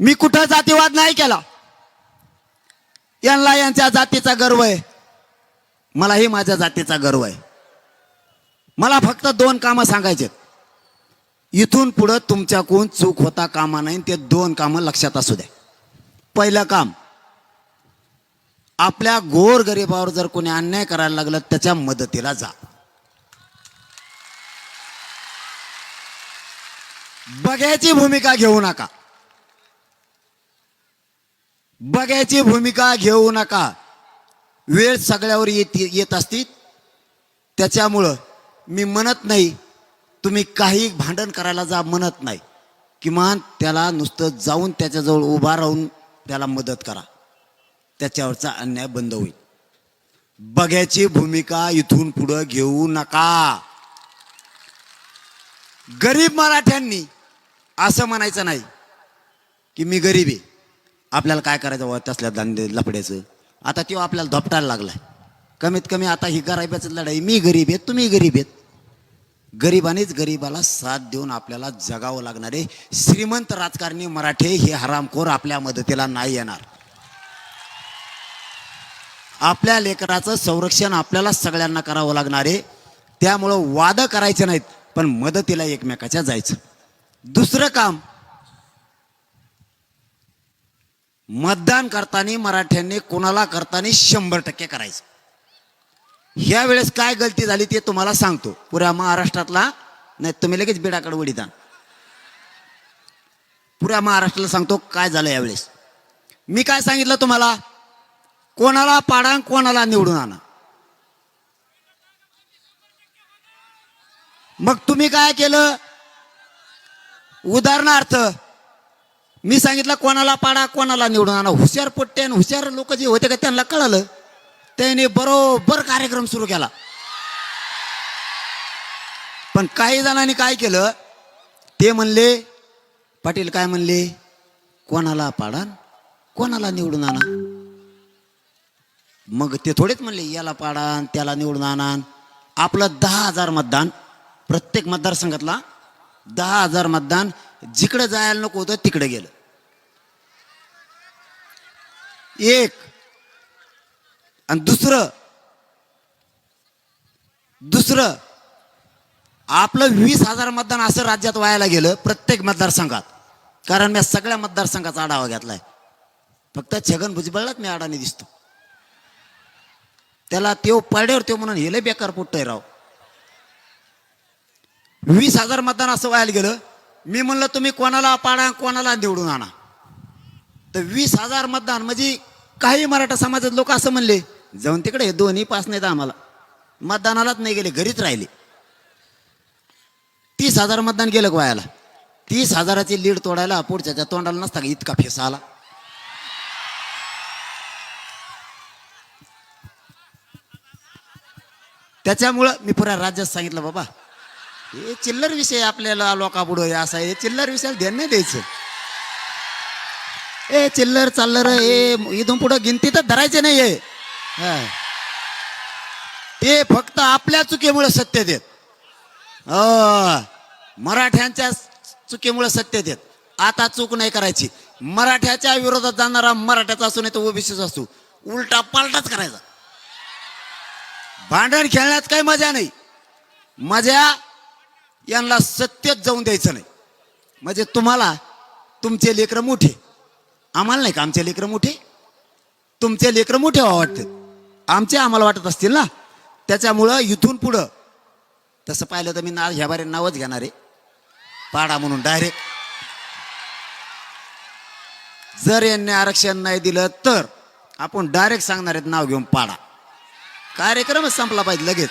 मी कुठं जातीवाद नाही केला. यांना यांच्या जातीचा गर्व आहे. मलाही माझ्या जातीचा गर्व आहे. मला फक्त दोन कामं सांगायचे इथून पुढं तुमच्याकडून चूक होता कामा नाही ते दोन कामं लक्षात असू द्या. पहिलं काम आपल्या गोरगरिबावर जर कोणी अन्याय करायला लागलं त्याच्या मदतीला जा. बघ्याची भूमिका घेऊ नका. बघ्याची भूमिका घेऊ नका. वेळ सगळ्यावर येत येत असती. त्याच्यामुळं मी म्हणत नाही तुम्ही काही भांडण करायला जा म्हणत नाही. किमान त्याला नुसतं जाऊन त्याच्याजवळ उभा राहून त्याला मदत करा. त्याच्यावरचा अन्याय बंद होईल. बघ्याची भूमिका इथून पुढं घेऊ नका. गरीब मराठ्यांनी असं म्हणायचं नाही की मी गरीब आहे. आपल्याला काय करायचं व तसल्या दांडे लफड्याचं? आता तो आपल्याला धपटायला लागलाय. कमीत कमी आता ही गरीबाची लढाई मी गरीब आहेत तुम्ही गरीब आहेत. गरिबानेच गरिबाला साथ देऊन आपल्याला जगावं लागणारे श्रीमंत राजकारणी मराठे हे हरामखोर आपल्या मदतीला नाही येणार. आपल्या लेकराचं संरक्षण आपल्याला सगळ्यांना करावं लागणार आहे. त्यामुळं वाद करायचे नाहीत पण मदतीला एकमेकाच्या जायचं. दुसरं काम मतदान करताना मराठ्यांनी कोणाला करताना शंभर टक्के करायचं. ह्या वेळेस काय गलती झाली ते तुम्हाला सांगतो. पुऱ्या महाराष्ट्रातला नाही तुम्ही लगेच बिडाकडे उडीता पुऱ्या महाराष्ट्राला सांगतो काय झालं यावेळेस. मी काय सांगितलं तुम्हाला? कोणाला पाडा कोणाला निवडून आणा. मग तुम्ही काय केलं? उदाहरणार्थ मी सांगितलं कोणाला पाडा कोणाला निवडून आणा. हुशार पट्टे आणि हुशार लोक जे होते का त्यांना कळालं. त्याने बरोबर कार्यक्रम सुरू केला. पण काही जणांनी काय केलं? ते म्हणले पाटील काय म्हणले? कोणाला पाडा कोणाला निवडून आणा. मग ते थोडेच म्हणले याला पाडा त्याला निवडून आणा. आपलं दहा हजार मतदान प्रत्येक मतदारसंघातला दहा हजार मतदान जिकडं जायला नको होतं तिकडे गेलं. एक. आणि दुसरं. दुसरं. आपलं वीस हजार मतदान असं राज्यात व्हायला गेलं प्रत्येक मतदारसंघात. कारण मी सगळ्या मतदारसंघाचा आढावा घेतलाय. फक्त छगन भुजबळलाच मी अडाणी दिसतो. त्याला त्यो पाड्यावर तो म्हणून हेले बेकार पोटतोय राव. वीस हजार मतदान असं व्हायला गेलं मी म्हणलं तुम्ही कोणाला पाडा कोणाला निवडून आणा? तर वीस हजार मतदान म्हणजे काही मराठा समाजात लोक असं म्हणले जाऊन तिकडे हे दोन्ही पास नाहीत आम्हाला. मतदानालाच नाही गेले घरीच राहिले. तीस हजार मतदान गेलं का तीस हजाराची लीड तोडायला पुढच्या तोंडाला नसता का इतका फेस आला? त्याच्यामुळं मी पुऱ्या राज्यात सांगितलं बाबा हे चिल्लर विषय आपल्याला लोकापुढं असा हे चिल्लर विषयाला ध्यान नाही द्यायचं. ए चिल्लर चाललर ए इथून पुढं गिनती तर धरायचे नाही हे. ते फक्त आपल्या चुकीमुळे सत्य देत. मराठ्यांच्या चुकीमुळे सत्य देत. आता चूक नाही करायची. मराठ्याच्या विरोधात जाणारा मराठ्याचा असू नाही तर ओबीसीचा असू. उलटा पालटाच करायचा. भांडण खेळण्यात काही मजा नाही. मजा यांना सत्यच जाऊन द्यायचं नाही. म्हणजे तुम्हाला तुमचे लेकरं मोठे. आम्हाला नाही का आमचे लेकरं मोठे? तुमचे लेकरं मोठे व्हावं वाटतं. आमचे आम्हाला वाटत असतील ना? त्याच्यामुळं इथून पुढं. तसं पाहिलं तर मी ना ह्या बारे नावच घेणार आहे. पाडा म्हणून डायरेक्ट जर यांनी आरक्षण नाही दिलं तर आपण डायरेक्ट सांगणार आहेत नाव घेऊन पाडा. कार्यक्रमच संपला पाहिजे लगेच.